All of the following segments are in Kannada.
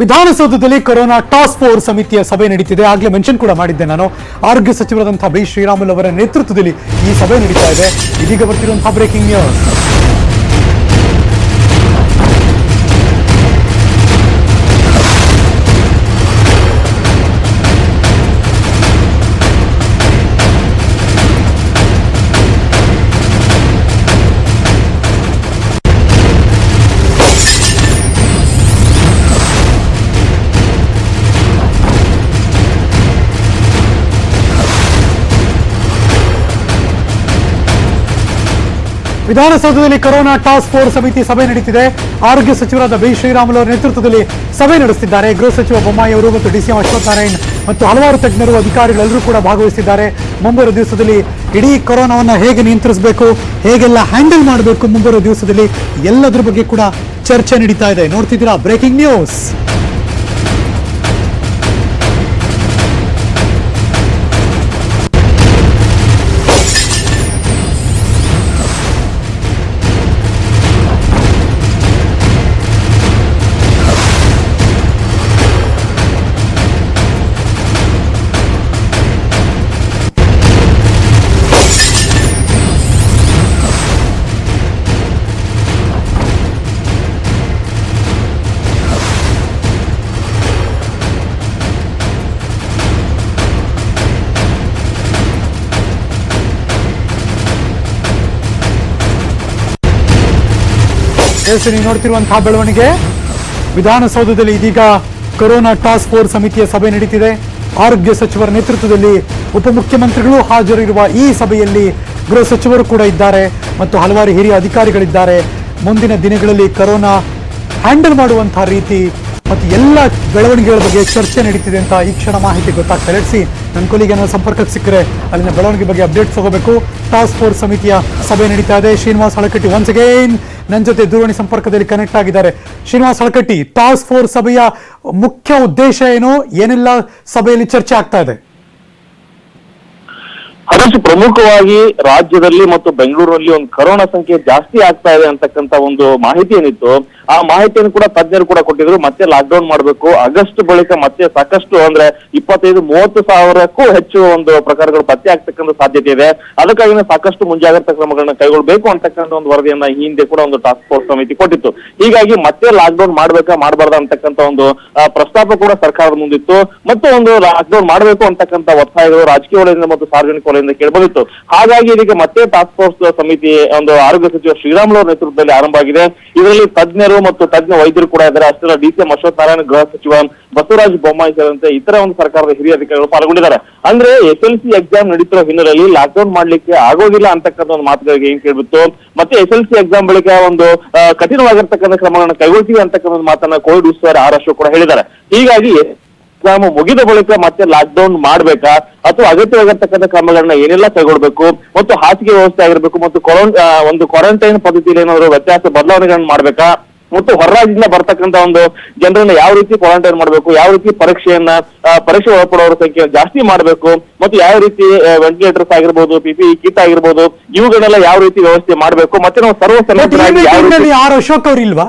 ವಿಧಾನಸೌಧದಲ್ಲಿ ಕೊರೋನಾ ಟಾಸ್ಕ್ ಫೋರ್ಸ್ ಸಮಿತಿಯ ಸಭೆ ನಡೀತಿದೆ. ಆಗ್ಲೇ ಮೆನ್ಷನ್ ಕೂಡ ಮಾಡಿದ್ದೆ ನಾನು. ಆರೋಗ್ಯ ಸಚಿವರಾದಂತಹ ಬಿ ಶ್ರೀರಾಮುಲು ಅವರ ನೇತೃತ್ವದಲ್ಲಿ ಈ ಸಭೆ ನಡೀತಾ ಇದೆ. ಇದೀಗ ಬರ್ತಿರುವಂತಹ ಬ್ರೇಕಿಂಗ್ ನ್ಯೂಸ್ ವಿಧಾನಸೌಧದಲ್ಲಿ ಕೊರೋನಾ ಟಾಸ್ಕ್ ಫೋರ್ಸ್ ಸಮಿತಿ ಸಭೆ ನಡೀತಿದೆ. ಆರೋಗ್ಯ ಸಚಿವರಾದ ಬಿ ಶ್ರೀರಾಮುಲು ಅವರ ನೇತೃತ್ವದಲ್ಲಿ ಸಭೆ ನಡೆಸುತ್ತಿದ್ದಾರೆ. ಗೃಹ ಸಚಿವ ಬೊಮ್ಮಾಯಿ ಅವರು ಮತ್ತು ಡಿಸಿಎಂ ಅಶ್ವತ್ಥನಾರಾಯಣ್ ಮತ್ತು ಹಲವಾರು ತಜ್ಞರು, ಅಧಿಕಾರಿಗಳೆಲ್ಲರೂ ಕೂಡ ಭಾಗವಹಿಸಿದ್ದಾರೆ. ಮುಂಬರುವ ದಿವಸದಲ್ಲಿ ಇಡೀ ಕೊರೋನಾವನ್ನು ಹೇಗೆ ನಿಯಂತ್ರಿಸಬೇಕು, ಹೇಗೆಲ್ಲ ಹ್ಯಾಂಡಲ್ ಮಾಡಬೇಕು ಮುಂಬರುವ ದಿವಸದಲ್ಲಿ ಎಲ್ಲದರ ಬಗ್ಗೆ ಕೂಡ ಚರ್ಚೆ ನಡೀತಾ ಇದೆ. ನೋಡ್ತಿದ್ದೀರಾ ಬ್ರೇಕಿಂಗ್ ನ್ಯೂಸ್. ಎಸ್ ನೀವು ನೋಡ್ತಿರುವಂತಹ ಬೆಳವಣಿಗೆ. ವಿಧಾನಸೌಧದಲ್ಲಿ ಇದೀಗ ಕೊರೋನಾ ಟಾಸ್ಕ್ ಫೋರ್ಸ್ ಸಮಿತಿಯ ಸಭೆ ನಡೀತಿದೆ. ಆರೋಗ್ಯ ಸಚಿವರ ನೇತೃತ್ವದಲ್ಲಿ ಉಪಮುಖ್ಯಮಂತ್ರಿಗಳು ಹಾಜರಿರುವ ಈ ಸಭೆಯಲ್ಲಿ ಗೃಹ ಸಚಿವರು ಕೂಡ ಇದ್ದಾರೆ ಮತ್ತು ಹಲವಾರು ಹಿರಿಯ ಅಧಿಕಾರಿಗಳಿದ್ದಾರೆ. ಮುಂದಿನ ದಿನಗಳಲ್ಲಿ ಕೊರೋನಾ ಹ್ಯಾಂಡಲ್ ಮಾಡುವಂತಹ ರೀತಿ ಮತ್ತು ಎಲ್ಲ ಬೆಳವಣಿಗೆಗಳ ಬಗ್ಗೆ ಚರ್ಚೆ ನಡೀತಿದೆ ಅಂತ ಈ ಕ್ಷಣ ಮಾಹಿತಿ ಗೊತ್ತಾಗ್ತಾ ಸಿ. ನನ್ನ ಕೊಲಿಗೆ ಏನೋ ಸಂಪರ್ಕಕ್ಕೆ ಸಿಕ್ಕರೆ ಅಲ್ಲಿನ ಬೆಳವಣಿಗೆ ಬಗ್ಗೆ ಅಪ್ಡೇಟ್ಸ್ ತಗೋಬೇಕು. ಟಾಸ್ಕ್ ಫೋರ್ಸ್ ಸಮಿತಿಯ ಸಭೆ ನಡೀತಾ ಇದೆ. ಶ್ರೀನಿವಾಸ್ ಹಳಕಟ್ಟಿ ಒನ್ಸ್ ಅಗೈನ್ ನನ್ನ ಜೊತೆ ದೂರವಾಣಿ ಸಂಪರ್ಕದಲ್ಲಿ ಕನೆಕ್ಟ್ ಆಗಿದ್ದಾರೆ. ಶ್ರೀನಿವಾಸ್ ಹಳಕಟ್ಟಿ ಟಾಸ್ಕ್ ಫೋರ್ಸ್ ಸಭೆಯ ಮುಖ್ಯ ಉದ್ದೇಶ ಏನು? ಏನೆಲ್ಲ ಸಭೆಯಲ್ಲಿ ಚರ್ಚೆ ಆಗ್ತಾ ಇದೆ? ಹರೀಶ್ ಪ್ರಮುಖವಾಗಿ ರಾಜ್ಯದಲ್ಲಿ ಮತ್ತು ಬೆಂಗಳೂರಲ್ಲಿ ಒಂದು ಕರೋನಾ ಸಂಖ್ಯೆ ಜಾಸ್ತಿ ಆಗ್ತಾ ಇದೆ ಅಂತಕ್ಕಂತ ಒಂದು ಮಾಹಿತಿ ಏನಿತ್ತು ಆ ಮಾಹಿತಿಯನ್ನು ಕೂಡ ತಜ್ಞರು ಕೂಡ ಕೊಟ್ಟಿದ್ರು. ಮತ್ತೆ ಲಾಕ್ಡೌನ್ ಮಾಡಬೇಕು. ಆಗಸ್ಟ್ ಬಳಿಕ ಮತ್ತೆ ಸಾಕಷ್ಟು ಅಂದ್ರೆ ಇಪ್ಪತ್ತೈದು, ಮೂವತ್ತು ಸಾವಿರಕ್ಕೂ ಹೆಚ್ಚು ಒಂದು ಪ್ರಕಾರಗಳು ಪತ್ತೆ ಆಗ್ತಕ್ಕಂಥ ಸಾಧ್ಯತೆ ಇದೆ. ಅದಕ್ಕಾಗಿ ಸಾಕಷ್ಟು ಮುಂಜಾಗ್ರತಾ ಕ್ರಮಗಳನ್ನ ಕೈಗೊಳ್ಳಬೇಕು ಅಂತಕ್ಕಂಥ ಒಂದು ವರದಿಯನ್ನ ಹಿಂದೆ ಕೂಡ ಒಂದು ಟಾಸ್ಕ್ ಫೋರ್ಸ್ ಸಮಿತಿ ಕೊಟ್ಟಿತ್ತು. ಹೀಗಾಗಿ ಮತ್ತೆ ಲಾಕ್ಡೌನ್ ಮಾಡ್ಬೇಕಾ, ಮಾಡಬಾರ್ದ ಅಂತಕ್ಕಂಥ ಒಂದು ಪ್ರಸ್ತಾಪ ಕೂಡ ಸರ್ಕಾರದ ಮುಂದಿತ್ತು. ಮತ್ತೆ ಒಂದು ಲಾಕ್ಡೌನ್ ಮಾಡಬೇಕು ಅಂತಕ್ಕಂಥ ಒತ್ತಾಯಗಳು ರಾಜಕೀಯ ವಲಯದಿಂದ ಮತ್ತು ಸಾರ್ವಜನಿಕ ವಲಯದಿಂದ ಕೇಳಬಂದಿತ್ತು. ಹಾಗಾಗಿ ಇದಕ್ಕೆ ಮತ್ತೆ ಟಾಸ್ಕ್ ಫೋರ್ಸ್ ಸಮಿತಿ, ಒಂದು ಆರೋಗ್ಯ ಸಚಿವ ಶ್ರೀರಾಮುಲು ನೇತೃತ್ವದಲ್ಲಿ ಆರಂಭ ಆಗಿದೆ. ಇದರಲ್ಲಿ ತಜ್ಞರು ಮತ್ತು ತಜ್ಞ ವೈದ್ಯರು ಕೂಡ ಇದ್ದಾರೆ. ಅಷ್ಟೇ ಅಶ್ವಥ್ ನಾರಾಯಣ ಗೃಹ ಸಚಿವ ಬಸವರಾಜ ಬೊಮ್ಮಾಯಿ ಸೇರಿದಂತೆ ಇತರ ಒಂದು ಸರ್ಕಾರದ ಹಿರಿಯ ಅಧಿಕಾರಿಗಳು ಪಾಲ್ಗೊಂಡಿದ್ದಾರೆ. ಅಂದ್ರೆ ಎಸ್ ಎಲ್ ಸಿ ಎಕ್ಸಾಮ್ ನಡೀತಿರೋ ಹಿನ್ನೆಲೆಯಲ್ಲಿ ಲಾಕ್ಡೌನ್ ಮಾಡ್ಲಿಕ್ಕೆ ಆಗೋದಿಲ್ಲ ಅಂತಕ್ಕಂಥ ಒಂದು ಮಾತುಗಳಿಗೆ ಏನ್ ಕೇಳ್ಬಿತ್ತು ಮತ್ತೆ ಎಸ್ ಎಲ್ ಸಿ ಎಕ್ಸಾಮ್ ಬಳಿಕ ಒಂದು ಕಠಿಣವಾಗಿರ್ತಕ್ಕಂಥ ಕ್ರಮಗಳನ್ನು ಕೈಗೊಳ್ತೀವಿ ಅಂತಕ್ಕಂಥ ಮಾತನ್ನ ಕೋವಿಡ್ ಉಸ್ತುವಾರಿ ಆರ್ ಅಶೋಕ್ ಕೂಡ ಹೇಳಿದ್ದಾರೆ. ಹೀಗಾಗಿ ಎಕ್ಸಾಮ್ ಮುಗಿದ ಬಳಿಕ ಮತ್ತೆ ಲಾಕ್ಡೌನ್ ಮಾಡ್ಬೇಕಾ? ಅಥವಾ ಅಗತ್ಯವಾಗಿರ್ತಕ್ಕಂಥ ಕ್ರಮಗಳನ್ನ ಏನೆಲ್ಲ ಕೈಗೊಳ್ಬೇಕು? ಮತ್ತು ಹಾಸಿಗೆ ವ್ಯವಸ್ಥೆ ಆಗಿರ್ಬೇಕು, ಮತ್ತು ಒಂದು ಕ್ವಾರಂಟೈನ್ ಪದ್ಧತಿಯಲ್ಲಿ ಏನಾದ್ರು ವ್ಯತ್ಯಾಸ, ಬದಲಾವಣೆಗಳನ್ನ ಮಾಡ್ಬೇಕಾ? ಮತ್ತು ಹೊರ ರಾಜ್ಯದಿಂದ ಬರ್ತಕ್ಕಂತ ಒಂದು ಜನರನ್ನ ಯಾವ ರೀತಿ ಕ್ವಾರಂಟೈನ್ ಮಾಡಬೇಕು ಯಾವ ರೀತಿ ಪರೀಕ್ಷೆಯನ್ನ ಪರೀಕ್ಷೆ ಒಳಪಡೋರ ಸಂಖ್ಯೆ ಜಾಸ್ತಿ ಮಾಡಬೇಕು ಮತ್ತು ಯಾವ ರೀತಿ ವೆಂಟಿಲೇಟರ್ಸ್ ಆಗಿರ್ಬೋದು ಪಿಪಿ ಕಿಟ್ ಆಗಿರ್ಬೋದು ಇವುಗಳನ್ನೆಲ್ಲ ಯಾವ ರೀತಿ ವ್ಯವಸ್ಥೆ ಮಾಡಬೇಕು ಮತ್ತೆ ನಾವು ಸರ್ವ ಯಾರು ಅಶೋಕ್ ಅವರು ಇಲ್ವಾ?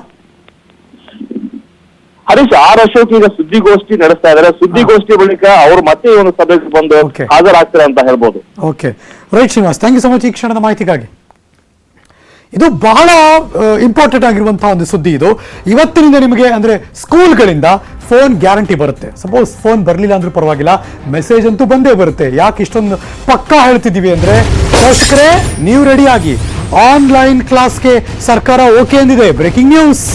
ಹರೀಶ್ ಆರ್ ಅಶೋಕ್ ಈಗ ಸುದ್ದಿಗೋಷ್ಠಿ ನಡೆಸ್ತಾ ಇದ್ದಾರೆ ಸುದ್ದಿಗೋಷ್ಠಿ ಬಳಿಕ ಅವರು ಮತ್ತೆ ಈ ಒಂದು ಸಭೆಗೆ ಬಂದು ಹಾಜರಾಗ್ತಾರೆ ಅಂತ ಹೇಳ್ಬೋದು. Okay right Srinivas thank you so much ಈ ಕ್ಷಣದ ಮಾಹಿತಿಗಾಗಿ. ಇದು ಬಹಳ ಇಂಪಾರ್ಟೆಂಟ್ ಆಗಿರುವಂತಹ ಒಂದು ಸುದ್ದಿ ಇದು. ಇವತ್ತಿನಿಂದ ನಿಮಗೆ ಅಂದ್ರೆ ಸ್ಕೂಲ್ಗಳಿಂದ ಫೋನ್ ಗ್ಯಾರಂಟಿ ಬರುತ್ತೆ. ಸಪೋಸ್ ಫೋನ್ ಬರಲಿಲ್ಲ ಅಂದ್ರೂ ಪರವಾಗಿಲ್ಲ ಮೆಸೇಜ್ ಅಂತೂ ಬಂದೇ ಬರುತ್ತೆ. ಯಾಕೆ ಇಷ್ಟೊಂದು ಪಕ್ಕಾ ಹೇಳ್ತಿದ್ದೀವಿ ಅಂದ್ರೆ, ಪೋಷಕರೇ, ನೀವು ರೆಡಿಯಾಗಿ ಆನ್ಲೈನ್ ಕ್ಲಾಸ್ಗೆ ಸರ್ಕಾರ ಓಕೆ ಅಂದಿದೆ. ಬ್ರೇಕಿಂಗ್ ನ್ಯೂಸ್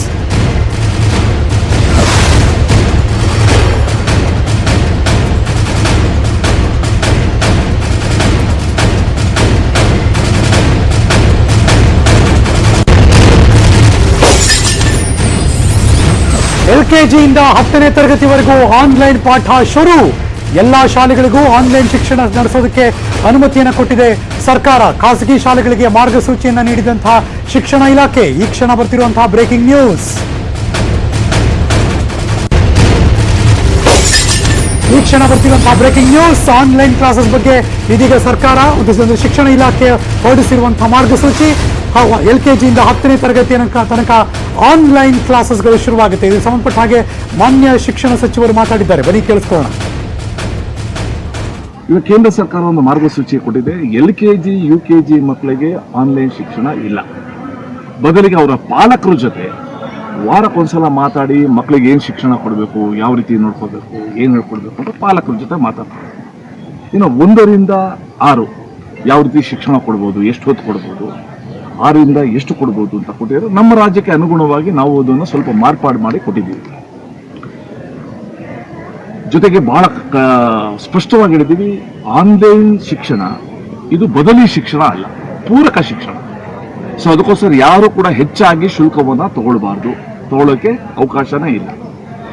ಎಲ್ ಕೆ ಜಿಯಿಂದ ಹತ್ತನೇ ತರಗತಿವರೆಗೂ ಆನ್ಲೈನ್ ಪಾಠ ಶುರು. ಎಲ್ಲಾ ಶಾಲೆಗಳಿಗೂ ಆನ್ಲೈನ್ ಶಿಕ್ಷಣ ನಡೆಸೋದಕ್ಕೆ ಅನುಮತಿಯನ್ನು ಕೊಟ್ಟಿದೆ ಸರ್ಕಾರ. ಖಾಸಗಿ ಶಾಲೆಗಳಿಗೆ ಮಾರ್ಗಸೂಚಿಯನ್ನು ನೀಡಿದಂತಹ ಶಿಕ್ಷಣ ಇಲಾಖೆ. ಈ ಕ್ಷಣ ಬರ್ತಿರುವಂತಹ ಬ್ರೇಕಿಂಗ್ ನ್ಯೂಸ್. ಈ ಕ್ಷಣ ಬರ್ತಿರುವಂತಹ ಬ್ರೇಕಿಂಗ್ ನ್ಯೂಸ್ ಆನ್ಲೈನ್ ಕ್ಲಾಸಸ್ ಬಗ್ಗೆ ಇದೀಗ ಸರ್ಕಾರ ಒಂದು ಶಿಕ್ಷಣ ಇಲಾಖೆ ಹೊರಡಿಸಿರುವಂತಹ ಮಾರ್ಗಸೂಚಿ. ಎಲ್ ಕೆ ಜಿಯಿಂದ ಹತ್ತನೇ ತರಗತಿಯ ತನಕ ಆನ್ಲೈನ್ ಕ್ಲಾಸಸ್ಗಳು ಶುರುವಾಗುತ್ತೆ. ಇದಕ್ಕೆ ಸಂಬಂಧಪಟ್ಟ ಹಾಗೆ ಮಾನ್ಯ ಶಿಕ್ಷಣ ಸಚಿವರು ಮಾತಾಡಿದ್ದಾರೆ. ಬನ್ನಿ, ಕೇಳಿಸ್ಕೊಳ್ಳೋಣ. ಇವಾಗ ಕೇಂದ್ರ ಸರ್ಕಾರ ಒಂದು ಮಾರ್ಗಸೂಚಿ ಕೊಟ್ಟಿದೆ. L K G U K G ಮಕ್ಕಳಿಗೆ ಆನ್ಲೈನ್ ಶಿಕ್ಷಣ ಇಲ್ಲ. ಬದಲಿಗೆ ಅವರ ಪಾಲಕರ ಜೊತೆ ವಾರಕ್ಕೊಂದ್ಸಲ ಮಾತಾಡಿ ಮಕ್ಕಳಿಗೆ ಏನು ಶಿಕ್ಷಣ ಕೊಡಬೇಕು, ಯಾವ ರೀತಿ ನೋಡ್ಕೋಬೇಕು ಏನು ಹೇಳ್ಕೊಡ್ಬೇಕು ಅಂತ ಪಾಲಕರ ಜೊತೆ ಮಾತಾಡ್ತಾರೆ. ಇನ್ನು ಒಂದರಿಂದ ಆರು ಯಾವ ರೀತಿ ಶಿಕ್ಷಣ ಕೊಡ್ಬೋದು, ಎಷ್ಟು ಹೊತ್ತು ಕೊಡ್ಬೋದು, ಆರರಿಂದ ಎಷ್ಟು ಕೊಡ್ಬೋದು ಅಂತ ಕೊಟ್ಟಿದ್ರು ನಮ್ಮ ರಾಜ್ಯಕ್ಕೆ ಅನುಗುಣವಾಗಿ ನಾವು ಅದನ್ನು ಸ್ವಲ್ಪ ಮಾರ್ಪಾಡು ಮಾಡಿ ಕೊಟ್ಟಿದ್ದೀವಿ. ಜೊತೆಗೆ ಬಹಳ ಸ್ಪಷ್ಟವಾಗಿ ಹೇಳಿದ್ದೀವಿ ಆನ್ಲೈನ್ ಶಿಕ್ಷಣ ಇದು ಬದಲಿ ಶಿಕ್ಷಣ ಅಲ್ಲ, ಪೂರಕ ಶಿಕ್ಷಣ. ಸೊ ಅದಕ್ಕೋಸ್ಕರ ಯಾರು ಕೂಡ ಹೆಚ್ಚಾಗಿ ಶುಲ್ಕವನ್ನು ತಗೊಳ್ಬಾರ್ದು. ತಗೊಳ್ಳೋಕೆ ಅವಕಾಶನೇ ಇಲ್ಲ.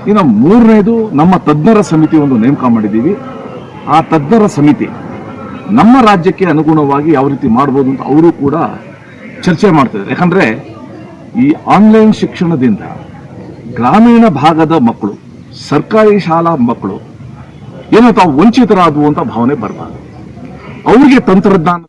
ಇನ್ನು ಮೂರನೇದು, ನಮ್ಮ ತಜ್ಞರ ಸಮಿತಿ ಒಂದು ನೇಮಕ ಮಾಡಿದ್ದೀವಿ. ಆ ತಜ್ಞರ ಸಮಿತಿ ನಮ್ಮ ರಾಜ್ಯಕ್ಕೆ ಅನುಗುಣವಾಗಿ ಯಾವ ರೀತಿ ಮಾಡ್ಬೋದು ಅಂತ ಅವರು ಕೂಡ ಚರ್ಚೆ ಮಾಡ್ತಿದ್ದಾರೆ ಯಾಕಂದ್ರೆ ಈ ಆನ್ಲೈನ್ ಶಿಕ್ಷಣದಿಂದ ಗ್ರಾಮೀಣ ಭಾಗದ ಮಕ್ಕಳು, ಸರ್ಕಾರಿ ಶಾಲಾ ಮಕ್ಕಳು ಏನೋ ತಾವು ವಂಚಿತರಾದವು ಅಂತ ಭಾವನೆ ಬರಬಾರ್ದು. ಅವರಿಗೆ ತಂತ್ರಜ್ಞಾನ